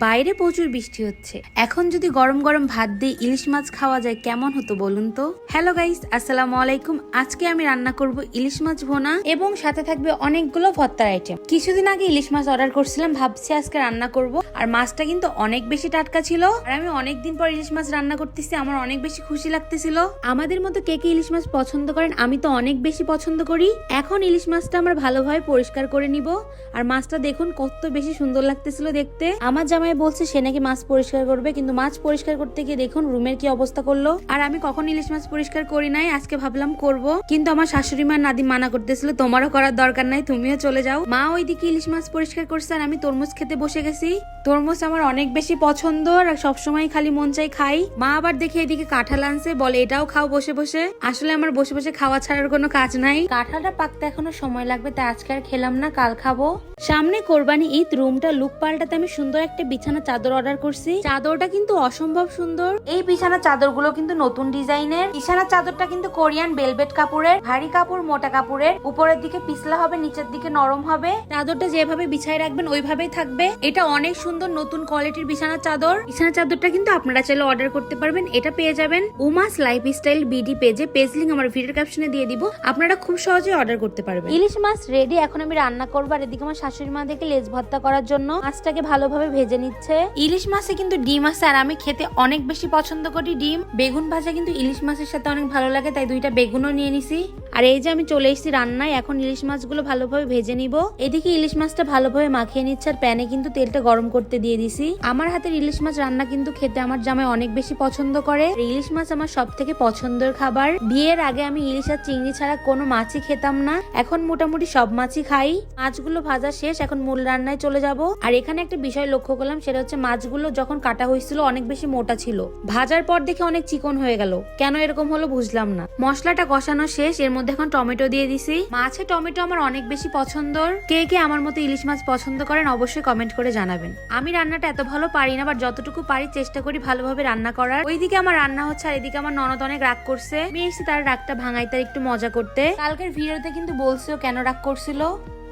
বাইরে প্রচুর বৃষ্টি হচ্ছে। এখন যদি গরম গরম ভাত দিয়ে ইলিশ মাছ খাওয়া যায়, কেমন হতো বলুন তো? হ্যালো গাইস আসসালামু আলাইকুম। আজকে আমি রান্না করব ইলিশ মাছ ভোনা এবং সাথে থাকবে অনেকগুলো ভর্তার আইটেম কিছুদিন আগে ইলিশ মাছ অর্ডার করছিলাম, ভাবছি আজকে রান্না করব। আর মাছটা কিন্তু অনেক বেশি টাটকা ছিল। আর আমি অনেক দিন পর ইলিশ মাছ রান্না করতেছি, আমার অনেক বেশি খুশি লাগতেছিল। আমাদের মতো কে কে ইলিশ মাছ পছন্দ করেন, আমি তো অনেক বেশি পছন্দ করি। এখন ইলিশ মাছটা আমরা ভালোভাবে পরিষ্কার করে নিব। আর মাছটা দেখুন কত বেশি সুন্দর লাগতেছিল দেখতে। আমার জামাই বলছে সে নাকি মাছ পরিষ্কার করবে, কিন্তু মাছ পরিষ্কার করতে গিয়ে দেখুন রুমের কি অবস্থা করল। আর আমি কখন ইলিশ মাছ পরিষ্কার করি নাই, আজকে ভাবলাম করব। কিন্তু আমার শাশুড়ি মা নাদি মানা করতেছিল, তোমারও করার দরকার নাই, তুমিও চলে যাও। মা ওইদিকে ইলিশ মাছ পরিষ্কার করছে আর আমি তরমুজ খেতে বসে গেছি। তরমুজ আমার অনেক বেশি পছন্দ আর সবসময় খালি মন চাই খাই। মা আবার দেখে এদিকে কাঁঠাল আনছে, বলে, এটাও খাও বসে বসে। আসলে আমার বসে বসে খাওয়া ছাড়ার কোনো কাজ নাই। কাঁঠালটা পাকতে এখনও সময় লাগবে, তাই আজকে আর খেলাম না, কাল খাব। সামনে কোরবানি ঈদ রুমটা লুক পাল্টাতে আমি সুন্দর একটা বিছানা চাদর অর্ডার করছি। চাদরটা কিন্তু অসম্ভব সুন্দর। এই বিছানা চাদরগুলো কিন্তু নতুন ডিজাইনের। বিছানার চাদরটা কিন্তু কোরিয়ান বেলভেট কাপড়ের ভারী কাপড় মোটা কাপড়ের। উপরের দিকে পিছলা হবে নিচের দিকে নরম হবে। চাদরটা যেভাবে বিছায় রাখবেন ওইভাবেই থাকবে। এটা অনেক সুন্দর নতুন কোয়ালিটির বিছানার চাদর। বিছানার চাদরটা কিন্তু আপনারা চাইলে অর্ডার করতে পারবেন এটা পেয়ে যাবেন। উমাস লাইফ স্টাইল বিডি পেজে পেজ লিঙ্ক আমার ভিডিও ক্যাপশনে দিয়ে দিব। আপনারা খুব সহজে অর্ডার করতে পারবেন। ইলিশ মাছ রেডি এখন আমি রান্না করব আর এদিকে আমার শাশুড়ি মা দেখে লেজ ভর্তা করার জন্য মাছটাকে ভালোভাবে ভেজে নিচ্ছে। ইলিশ মাছে কিন্তু ডিম আছে, আর আমি খেতে অনেক বেশি পছন্দ করি ডিম। বেগুন ভাজা কিন্তু ইলিশ মাছের সাথে অনেক ভালো লাগে, তাই দুইটা বেগুনও নিয়ে নিছি। আর এই যে আমি চলে এসেছি রান্নায়, এখন ইলিশ মাছগুলো ভালোভাবে ভেজে নিব। এদিকে ইলিশ মাছটা ভালোভাবে মাখিয়ে নিচ্ছে, আর প্যানে কিন্তু তেলটা গরম করতে দিয়ে দিছি। আমার হাতের ইলিশ মাছ রান্না কিন্তু খেতে আমার জামাই অনেক বেশি পছন্দ করে। ইলিশ মাছ আমার সব থেকে পছন্দের খাবার। বিয়ের আগে আমি ইলিশ আর চিংড়ি ছাড়া কোনো মাছই খেতাম না। এখন মোটামুটি সব মাছই খাই। মাছগুলো ভাজা শেষ, এখন মূল রান্নায় চলে যাব। আর এখানে একটা বিষয় লক্ষ্য করলাম, সেটা হচ্ছে মাছগুলো যখন কাটা হয়েছিল অনেক বেশি মোটা ছিল। ভাজার পর দেখে অনেক চিকন হয়ে গেল। কেন এরকম হলো বুঝলাম না। মশলাটা কষানো শেষ, এর মধ্যে এখন টমেটো দিয়ে দিছি। মাছে টমেটো আমার অনেক বেশি পছন্দর। কে কে আমার মতো ইলিশ মাছ পছন্দ করেন অবশ্যই কমেন্ট করে জানাবেন। আমি রান্নাটা এত ভালো পারি না বা যতটুকু পারি চেষ্টা করি ভালোভাবে রান্না করার। ওইদিকে আমার রান্না হচ্ছে, আর এদিকে আমার ননদ অনেক রাগ করছে। আমি এসেছি তার রাগটা ভাঙাই, তার একটু মজা করতে। কালকের ভিডিওতে কিন্তু বলছে কেন রাগ করছিল।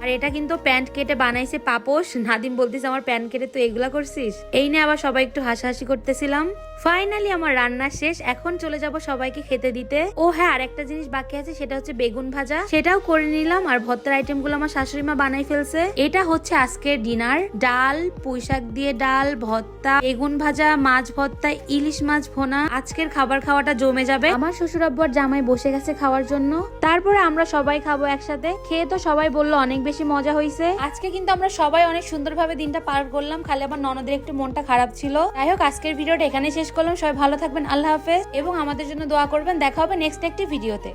আর এটা কিন্তু প্যান্ট কেটে বানাইছে পাপোশ। নাদিম বলতিস আমার প্যান্ট কেটে তুই এগুলা করছিস? এই নিয়ে আবার সবাই একটু হাসাহাসি করতেছিলাম। ফাইনালি আমার রান্না শেষ। এখন চলে যাব সবাইকে খেতে দিতে। ও হ্যাঁ আর একটা জিনিস বাকি আছে, সেটা হচ্ছে বেগুন ভাজা। সেটাও করে নিলাম, আর ভর্তার আইটেমগুলো আমার শাশুড়ি মা বানাই ফেলছে। এটা হচ্ছে আজকের ডিনার ডাল পুঁই শাক দিয়ে ডাল, ভর্তা, বেগুন ভাজা, মাছ ভর্তা, ইলিশ মাছ ভোনা। আজকের খাবার খাওয়াটা জমে যাবে। আমার শ্বশুর আব্বু আর জামাই বসে গেছে খাওয়ার জন্য। তারপরে আমরা সবাই খাব একসাথে। খেয়ে তো সবাই বলল, অনেক বেশি মজা হয়েছে আজকে কিন্তু আমরা সবাই অনেক সুন্দরভাবে দিনটা পার করলাম। খালি আমার ননদের একটু মনটা খারাপ ছিল। যাই হোক, আজকের ভিডিওটা এখানে শেষ করলাম। সবাই ভালো থাকবেন, আল্লাহ হাফেজ। এবং আমাদের জন্য দোয়া করবেন। দেখা হবে নেক্সট একটি ভিডিওতে।